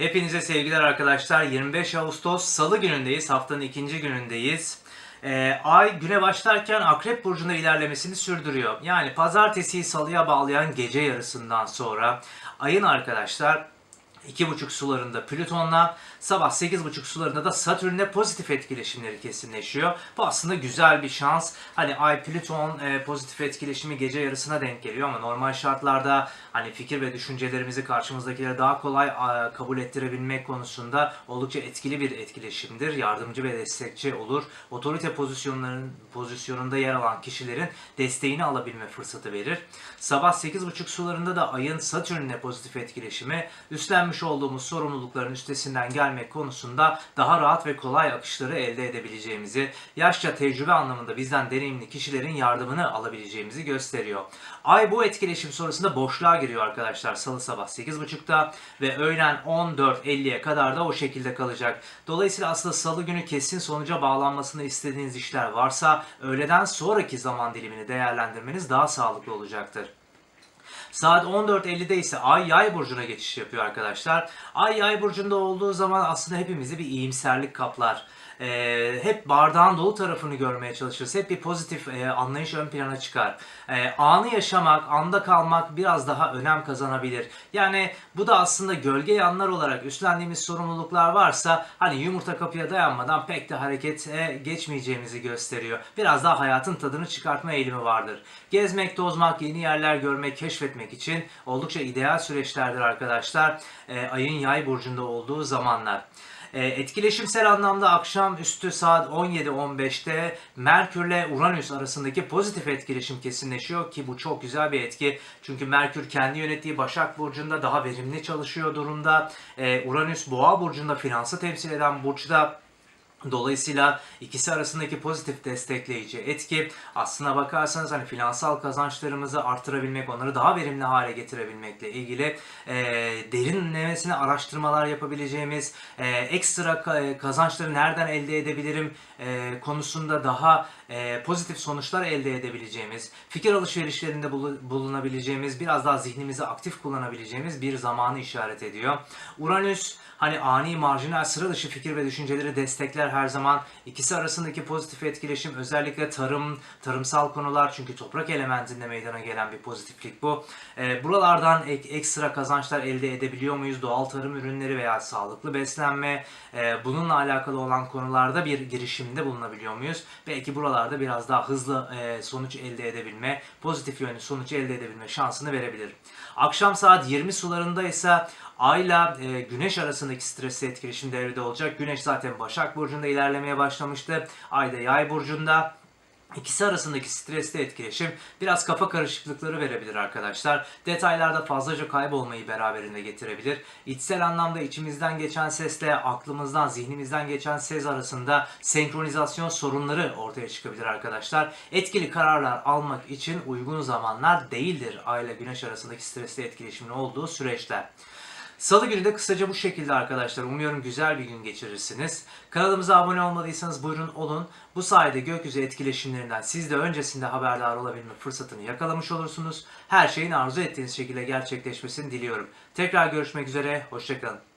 Hepinize sevgiler arkadaşlar. 25 Ağustos Salı günündeyiz. Haftanın ikinci günündeyiz. Ee, ay güne başlarken Akrep Burcu'nda ilerlemesini sürdürüyor. Yani pazartesiyi salıya bağlayan gece yarısından sonra ayın arkadaşlar iki buçuk sularında Plüton'la sabah sekiz buçuk sularında da Satürn'le pozitif etkileşimleri kesinleşiyor. Bu aslında güzel bir şans. Hani Ay Plüton e, pozitif etkileşimi gece yarısına denk geliyor ama normal şartlarda hani fikir ve düşüncelerimizi karşımızdakilere daha kolay kabul ettirebilmek konusunda oldukça etkili bir etkileşimdir. Yardımcı ve destekçi olur. Otorite pozisyonların pozisyonunda yer alan kişilerin desteğini alabilme fırsatı verir. Sabah 8.30 sularında da ayın Satürn'le pozitif etkileşimi üstlenmiş olduğumuz sorumlulukların üstesinden gelmek konusunda daha rahat ve kolay akışları elde edebileceğimizi, yaşça tecrübe anlamında bizden deneyimli kişilerin yardımını alabileceğimizi gösteriyor. Ay bu etkileşim sonrasında boşluğa giriyor arkadaşlar salı sabah 8.30'da ve öğlen 14.50'ye kadar da o şekilde kalacak. Dolayısıyla aslında salı günü kesin sonuca bağlanmasını istediğiniz işler varsa öğleden sonraki zaman dilimini değerlendirmeniz daha sağlıklı olacaktır. Saat 14.50'de ise Ay Yay burcuna geçiş yapıyor arkadaşlar. Ay Yay burcunda olduğu zaman aslında hepimizi bir iyimserlik kaplar. Ee, hep bardağın dolu tarafını görmeye çalışırız. Hep bir pozitif e, anlayış ön plana çıkar. Ee, anı yaşamak, anda kalmak biraz daha önem kazanabilir. Yani bu da aslında gölge yanlar olarak üstlendiğimiz sorumluluklar varsa hani yumurta kapıya dayanmadan pek de harekete geçmeyeceğimizi gösteriyor. Biraz daha hayatın tadını çıkartma eğilimi vardır. Gezmek, tozmak, yeni yerler görmek, keşfetmek için oldukça ideal süreçlerdir arkadaşlar. Ee, ayın yay burcunda olduğu zamanlar. E, etkileşimsel anlamda akşam üstü saat 17.15'te Merkürle Uranüs arasındaki pozitif etkileşim kesinleşiyor ki bu çok güzel bir etki. Çünkü Merkür kendi yönettiği Başak Burcu'nda daha verimli çalışıyor durumda. E, Uranüs Boğa Burcu'nda finansı temsil eden burçta Dolayısıyla ikisi arasındaki pozitif destekleyici etki aslına bakarsanız hani finansal kazançlarımızı artırabilmek, onları daha verimli hale getirebilmekle ilgili e, derinlemesine araştırmalar yapabileceğimiz, e, ekstra ka- kazançları nereden elde edebilirim e, konusunda daha e, pozitif sonuçlar elde edebileceğimiz, fikir alışverişlerinde bulu- bulunabileceğimiz, biraz daha zihnimizi aktif kullanabileceğimiz bir zamanı işaret ediyor. Uranüs hani ani marjinal sıra dışı fikir ve düşünceleri destekler her zaman. İkisi arasındaki pozitif etkileşim özellikle tarım, tarımsal konular çünkü toprak elementinde meydana gelen bir pozitiflik bu. Ee, buralardan ek, ekstra kazançlar elde edebiliyor muyuz? Doğal tarım ürünleri veya sağlıklı beslenme, e, bununla alakalı olan konularda bir girişimde bulunabiliyor muyuz? Belki buralarda biraz daha hızlı e, sonuç elde edebilme, pozitif yönlü sonuç elde edebilme şansını verebilir. Akşam saat 20 sularında ise Ayla e, Güneş arasındaki stresli etkileşim devrede olacak. Güneş zaten Başak Burcu'nda ilerlemeye başlamıştı. Ay da Yay Burcu'nda. İkisi arasındaki stresli etkileşim biraz kafa karışıklıkları verebilir arkadaşlar. Detaylarda fazlaca kaybolmayı beraberinde getirebilir. İçsel anlamda içimizden geçen sesle aklımızdan, zihnimizden geçen ses arasında senkronizasyon sorunları ortaya çıkabilir arkadaşlar. Etkili kararlar almak için uygun zamanlar değildir Ay ile Güneş arasındaki stresli etkileşimin olduğu süreçler. Salı günü de kısaca bu şekilde arkadaşlar. Umuyorum güzel bir gün geçirirsiniz. Kanalımıza abone olmadıysanız buyurun olun. Bu sayede gökyüzü etkileşimlerinden siz de öncesinde haberdar olabilme fırsatını yakalamış olursunuz. Her şeyin arzu ettiğiniz şekilde gerçekleşmesini diliyorum. Tekrar görüşmek üzere, hoşçakalın.